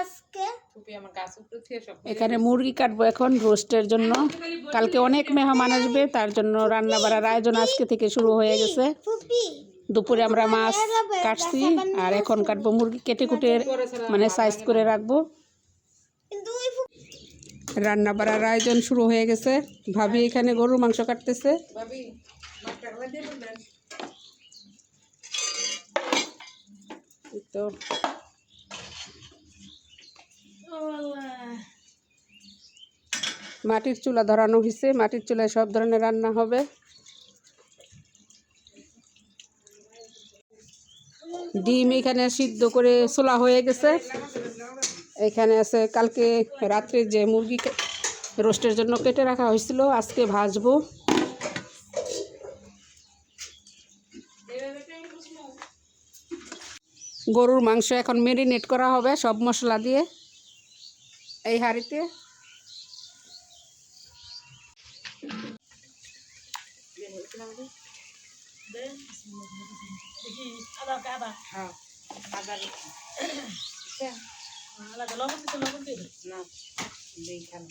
আজকে? টুপি আমার গাছ উপরে সব এখানে মুরগি কাটবো এখন রোস্টের জন্য। কালকে অনেক মেহমান আসবে তার জন্য রান্না বাড়ার আয়োজন আজকে থেকে শুরু হয়ে গেছে। দুপুরে আমরা মাছ কাটছি আর এখন কাটবো মুরগি কেটে কুটে মানে সাইজ করে রাখব। রান্না বাড়ার আয়োজন শুরু হয়ে গেছে। ভাবি এখানে গরুর মাংস কাটতেছে। তো মাটির চুলা ধরানো হয়েছে মাটির চুলায় সব ধরনের রান্না হবে। ডিম এখানে সিদ্ধ করে ছোলা হয়ে গেছে। এখানে আছে কালকে রাত্রে যে মুরগি রোস্টের জন্য কেটে রাখা হয়েছিল, আজকে ভাজবো। গরুর মাংস এখন মেরিনেট করা হবে সব মশলা দিয়ে। এই হাঁড়িতে? হ্যাঁ আদা না দেখানো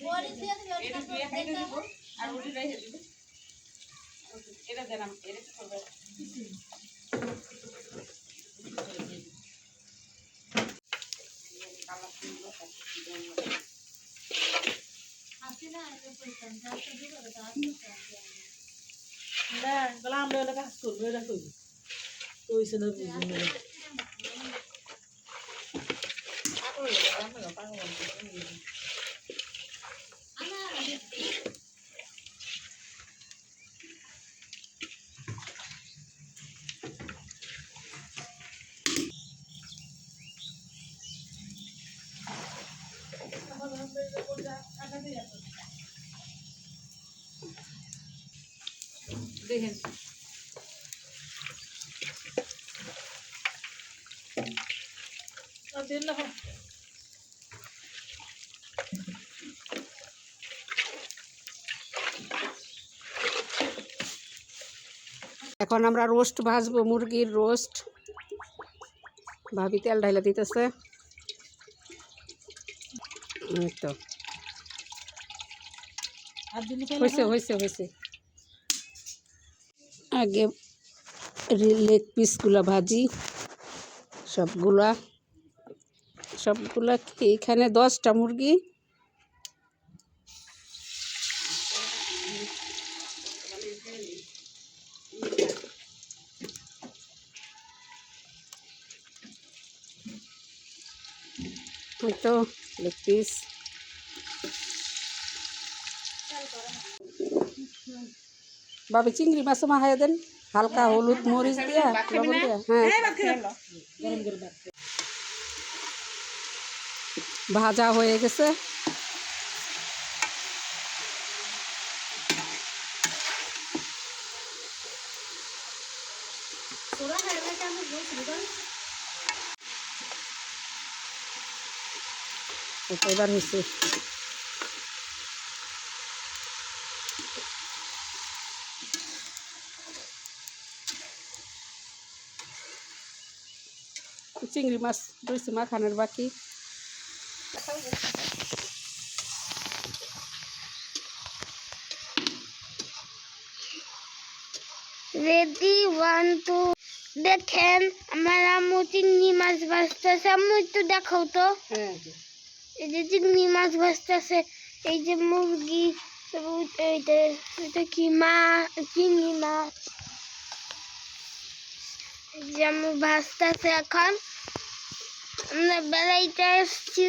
বড়ি দিয়ে দিও এটা দিয়ে খাইতে দিব আর ওটি রেখে দিব এটা দেন আমি এটা কি করবে আসি না দেখেন এখন আমরা রোস্ট ভাজবো মুরগির রোস্ট। ভাবি তেল ঢাইলা দিতেছে। এই তো। হয়েছে হয়েছে হয়েছে। আগে লেগ পিসগুলা ভাজি সবগুলা সবগুলা এখানে দশটা মুরগি। তো লেগ পিস বাবা চিংড়ি মাছ মাহাই দেন। হালকা হলুদ মরিচ দিয়া লবণ দিয়া। হ্যাঁ। ভাজা হয়ে গেছে। এবার হয়েছে চিংড়ি মাছ রয়েছে মাখানোর বাকি। রেডি ওয়ান টু দেখেন আমার আম্মু চিংড়ি মাছ ভাজতেছে আম্মু একটু দেখাও তো। হ্যাঁ এই যে চিংড়ি মাছ ভাজতেছে এই যে মুরগি এইটা এটা কি মা চিংড়ি মাছ? এই যে আম্মু ভাজতেছে এখন। আমরা বেলাইটা এসছি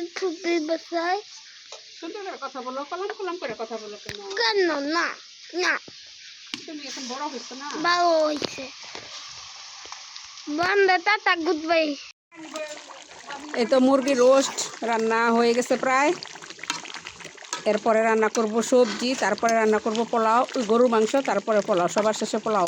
সুন্দর করে কথা বলো কলম কলম করে কথা বলো কেন কেন? না না। তুমি এখন বড় হয়েছো না? ভালো হয়েছে বন্ধ টাটা গুড বাই এই তো মুরগি রোস্ট রান্না হয়ে গেছে প্রায়। এরপরে রান্না করব সবজি তারপরে রান্না করব পোলাও ওই গরুর মাংস তারপরে পোলাও সবার শেষে পোলাও।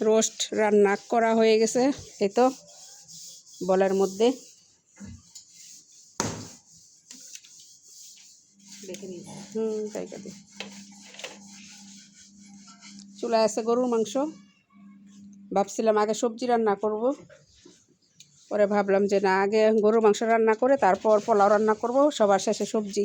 রোস্ট রান্না করা হয়ে গেছে এই তো বলের মধ্যে। হুম তাই কাটে। চুলায় আছে গরুর মাংস। ভাবছিলাম আগে সবজি রান্না করব। পরে ভাবলাম যে না আগে গরুর মাংস রান্না করে তারপর পোলাও রান্না করব সবার শেষে সবজি।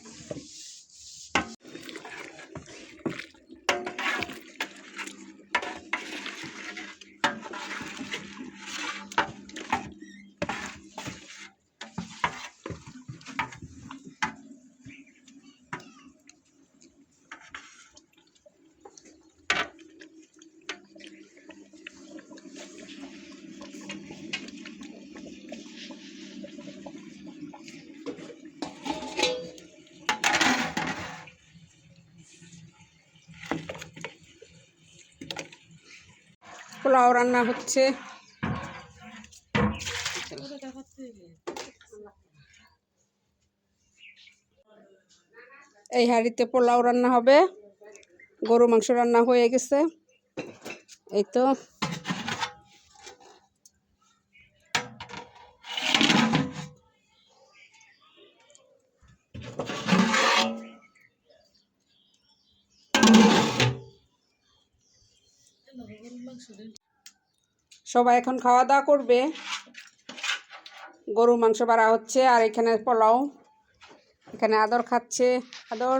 পোলাও রান্না হচ্ছে। এই হাঁড়িতে পোলাও রান্না হবে। গরু মাংস রান্না হয়ে গেছে। এই তো। সবাই এখন খাওয়া দাওয়া করবে। গরু মাংস বাড়া হচ্ছে আর এখানে পোলাও। এখানে আদর খাচ্ছে আদর।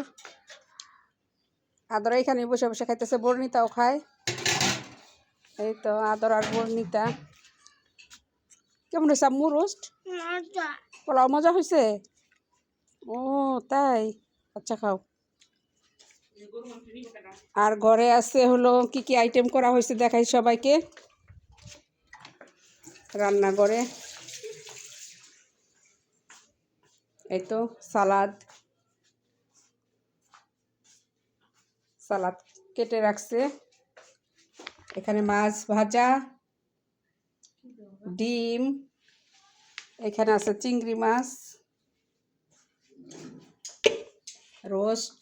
আদর এখানে বসে বসে খাইতেছে বর্ণিতাও খায়। এই তো আদর আর বর্ণিতা। কেমন হয়েছে আম্মু রোস্ট? পোলাও মজা হয়েছে? ও তাই? আচ্ছা খাও। আর ঘরে আছে হলো কি কি আইটেম করা হয়েছে দেখাই সবাইকে। রান্নাঘরে এই তো সালাদ। সালাদ কেটে রাখছে। এখানে মাছ ভাজা, ডিম, এখানে আছে চিংড়ি মাছ, রোস্ট।